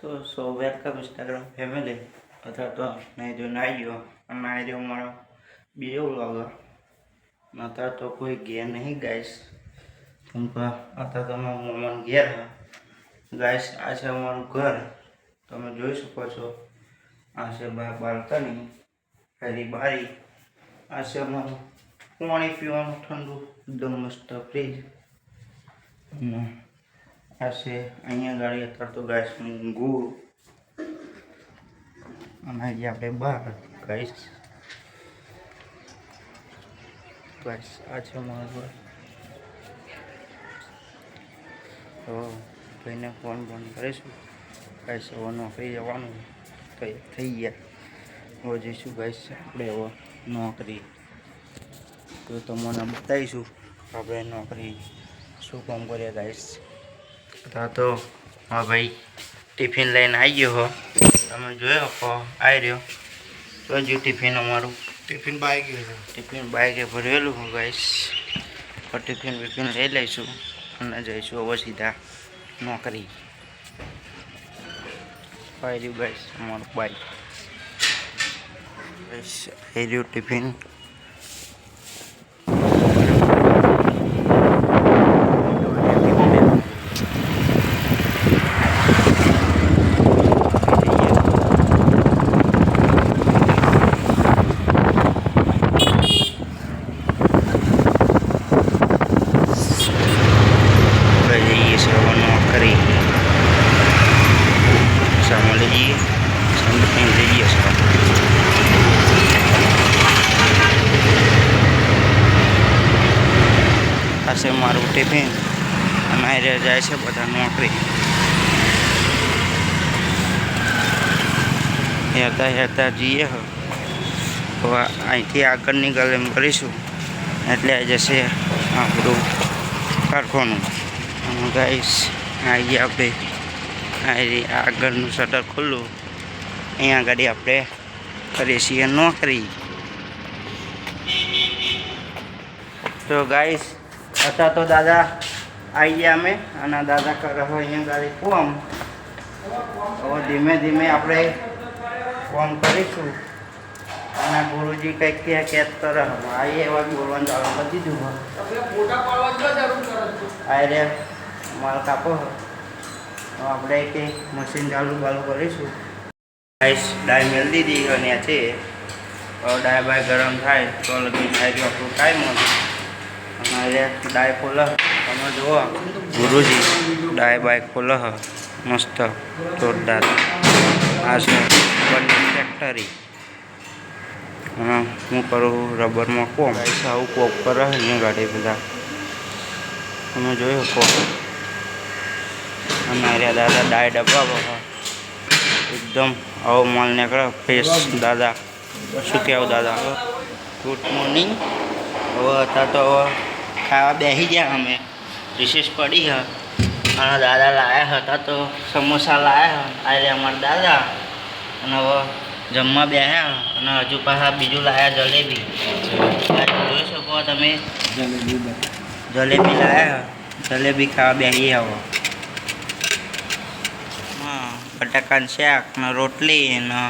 તો સો welcome Instagram family અથવા તો નહીં, જો નાઈ ગયો અને નાઈ રહ્યો મારો બીજો વ્લોગર. અત્યારે તો કોઈ ઘેર નહીં ગાઈશ કેમ કે તો અમારા મમ્માને ઘેર ગાઈશ આ છે અમારું ઘર. તમે જોઈ શકો છો. આ છે બાલ્કની, હરી બારી. આ છે અમારું પાણી પીવાનું ઠંડુ, એકદમ મસ્ત ફ્રીજ અને છે અહીંયા ગાડી અત્યારે તો ગાઈશ ગુળ. અને હજી આપણે બહાર ગાઈસ. ગાઈશ આ છે મારો તો ભાઈને ફોન ફોન કરીશું. ગાઈશ હવે નોકરી જવાનું. કંઈ થઈ ગયા. હવે જઈશું ગાઈશ આપણે હવે નોકરી. તો તમને બતાવીશું આપણે નોકરી શું કામ કરીએ ગાઈશ તા તો હા ભાઈ ટિફિન લઈને આવી ગયો હો. તમે જોયો હો આવી રહ્યો. તો હજુ ટિફિન અમારું? ટિફિન બાઈક ટિફિન બાઈકે ભરેલું હું ગાઈશ ટિફિન બિફિન લઈ લઈશું અને જઈશું હવે સીધા નોકરી. આવી રહ્યું ગાઈશ અમારું બાઈક ગાઈશ આવી રહ્યું ટિફિન આપણે જઈએ છીએ હવે નોકરી સામે લઈ જઈએ સામે લઈ જઈએ છીએ આ છે મારું ટિફિન. અને હારે જાય છે બધા નોકરી. હેરતા હેતા જઈએ તો અહીંથી આગળની ગલેમ કરીશું. એટલે આ જશે આપણું કારખાનું ગાઈશ આવી આપણે. આવી આગળનું શટર ખુલ્લું. અહીંયા આગળ આપણે કરીએ છીએ નોકરી. તો ગાઈસ હતા તો દાદા આવી ગયા અમે અને દાદા કરે અહીંયા ગાડી કોમ હવે ધીમે ધીમે આપણે ફોન કરીશું. અને ગુરુજી કંઈક કે કેદ કરે આ એવા બોલવાનું ચાલુ કરી દીધું. આ માલ કાપો. આપણે કે મશીન ચાલુ ચાલુ કરીશું. ગાઈસ ડાય મેળ દીધી અને છે. હવે ડાય બાય ગરમ થાય, તો લગી થાય, તો આપણું કાંઈ અને આજે ડાય ખોલે તમે જુઓ. ગુરુજી, ડાય બાય હ. મસ્ત, જોરદાર. આ છે રબરની ફેક્ટરી અને હું કરું રબરમાં કોમ? આવું કોક કરે અહીંયા ગાડી બધા. તમે જોયું કોક? અને અરે દાદા ડાય ડબ્બા બાબા એકદમ આવો માલ નીકળે ફ્રેશ દાદા, શું કહેવું દાદા? ગુડ મોર્નિંગ હવે હતા તો હવે ખાવા બેસી ગયા અમે. રિશેષ પડી હ. અને દાદા લાયા હતા તો સમોસા લાયા આજે અમારા દાદા. અને હવે જમવા બેસ્યા અને હજુ પાછા બીજું લાયા જલેબી. જોઈ શકો તમે. જલેબી લાયા. જલેબી ખાવા બેસી આવો. હા બટાકાનું શાક ને રોટલી ને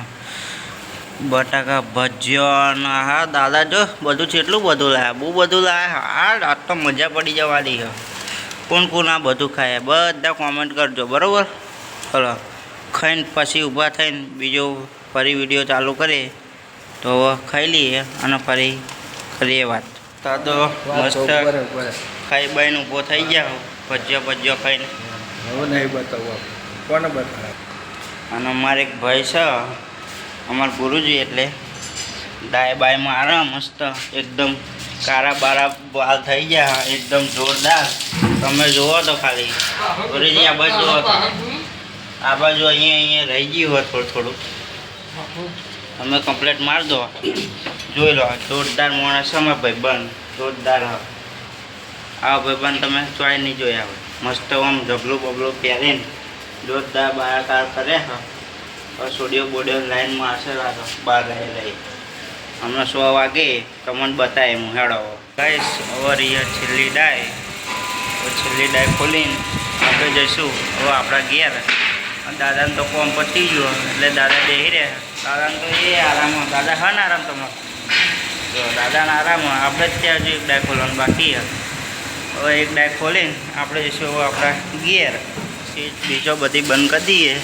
બટાકા ભજીયો ને હા દાદા જો બધું કેટલું બધું લાયા. બહુ બધું લાયા હા તો મજા પડી જવાની છે કોણ કોણ આ બધું ખાય. બધા કોમેન્ટ કરજો બરાબર? ચલો ખાઈને પછી ઊભા થઈને બીજો ફરી વીડિયો ચાલુ કરીએ. તો ખાઈ લઈએ અને ફરી કરીએ વાત. તા તો મસ્ત ખાઈ બાઈને ઊભો થઈ ગયા ભજીયો ભજીયો ખાઈને. હવે નહીં બતાવવા કોને બતાવ? અને અમારે એક ભાઈ છે અમારા ગુરુજી એટલે. દાય બાય મારા મસ્ત એકદમ કારા બારા બાલ થઈ ગયા, એકદમ જોરદાર. તમે જુઓ તો ખાલી. ગુરુજી આ બાજુ આ બાજુ અહીંયા અહીંયા રહી ગયું હોય થોડું થોડું. તમે કમ્પ્લેટ માર દો. જોઈ લો, જોરદાર માણસ મારા ભાઈબંધ? જોરદાર. આ ભાઈબંધ તમે ચોય નહીં જોયા હોય. મસ્ત આમ ઝબલું બબલું પહેરીને જોરદાર બારાકાર કરે. હા. સોડિયો બોડિયો લાઈનમાં હશે બહાર રહી રહી. હમણાં સો વાગે તમને બતાવે હું હેડાવો ગાઈશ હવે રહી છેલ્લી ડાય. હવે છેલ્લી ડાય ખોલીને આપણે જઈશું. હવે આપણા ઘેર. દાદાને તો કોમ પતી ગયો એટલે દાદા બેહી રહે દાદાને તો એ આરામ દાદા હા ને આરામ તમારો? તો દાદાને આરામ આપણે જ ત્યાં હજુ એક ડાય ખોલવાનું બાકી હવે એક ડાય ખોલીને આપણે જઈશું હવે આપણા ઘેર. સીટ બીજો બધી બંધ કરી દઈએ.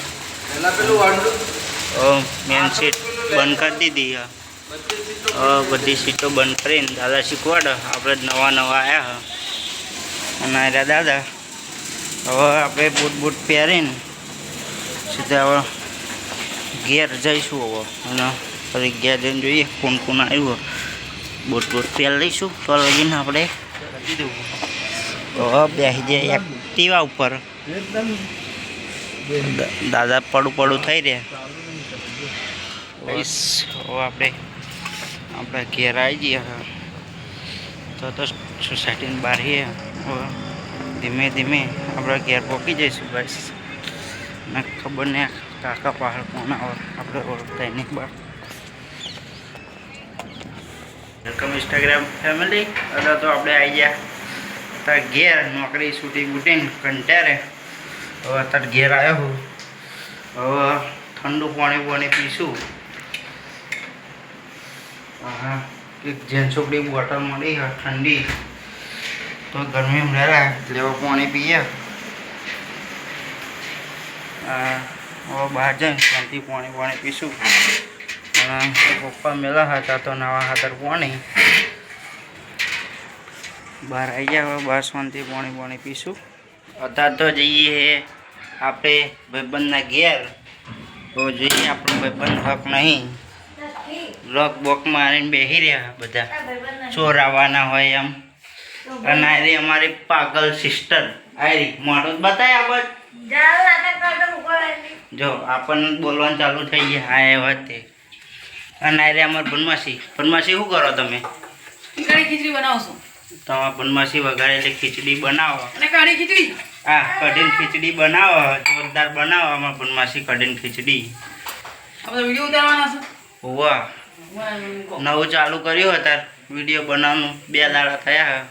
પેલા પેલું મેન સીટ બંધ કરી દીધી બધી સીટો બંધ કરીને દાદા શીખવાડે. આપણે નવા નવા આવ્યા અને આવ્યા દાદા. હવે આપણે બૂટ બૂટ પહેરીને સીધા હવે ઘેર જઈશું હવે. અને ફરી ઘેર જઈને જોઈએ કોણ કોણ આવ્યું બૂટ બૂટ પહેરી લઈશું. તો લગીને આપણે હવે બેસી જાય એક્ટિવા ઉપર. દાદા પડું પડું થઈ રહ્યા. હવે આપણે આપણે ઘેર આવી જઈએ તો તો સોસાયટીની બહાર ધીમે ધીમે આપણે ઘેર પહોંચી જઈશું બસ ને ખબર નહીં કાકા પહાડ કોણ આપણે ઓળખતા એની બહાર. વેલકમ ઇન્સ્ટાગ્રામ ફેમિલી હવે તો આપણે આવી ગયા. તાર ઘેર નોકરી છૂટી બૂટીને કંટારે હવે અત્યારે ઘેર આવ્યો હું. હવે ઠંડુ પાણી પાણી પીશું. હા એક જેન છોકરી બોટલ મળી હા ઠંડી તો ગરમીમાં રહેલા લેવા પાણી પીએ હા, હવે બહાર જઈને શાંતિ પાણી પાણી પીશું અને પપ્પા મેલા હતા તો નવા હાથર પાણી બહાર આવી ગયા હવે બહાર શાંતિ પાણી પાણી પીશું અત્યારે તો જઈએ આપણે ભાઈબંધના ઘેર તો જોઈએ આપણો ભાઈબંધ હક નહીં લોક બોક મારીને બેસી રહ્યા બધા. ચોર આવવાના હોય એમ. અને આ રહી અમારી પાગલ સિસ્ટર આયરી મોઢું જ બતાય આપણે જો આપણને બોલવાનું ચાલુ થઈ ગયા. હા એ વાત તે અને આયરે અમારી બનમાસી. બનમાસી શું કરો તમે? કઢી ખીચડી બનાવશો તમારા બનમાસી વઘારેલી ખીચડી બનાવો. અને કઢી ખીચડી. હા કઢીને ખીચડી બનાવો. જોરદાર બનાવો અમારા બનમાસી કઢીને ખીચડી. આપણે વીડિયો ઉતારવાના છે. વાહ. નવું ચાલુ કર્યું અત્યારે વીડિયો બનાવવાનું. બે દાડા થયા.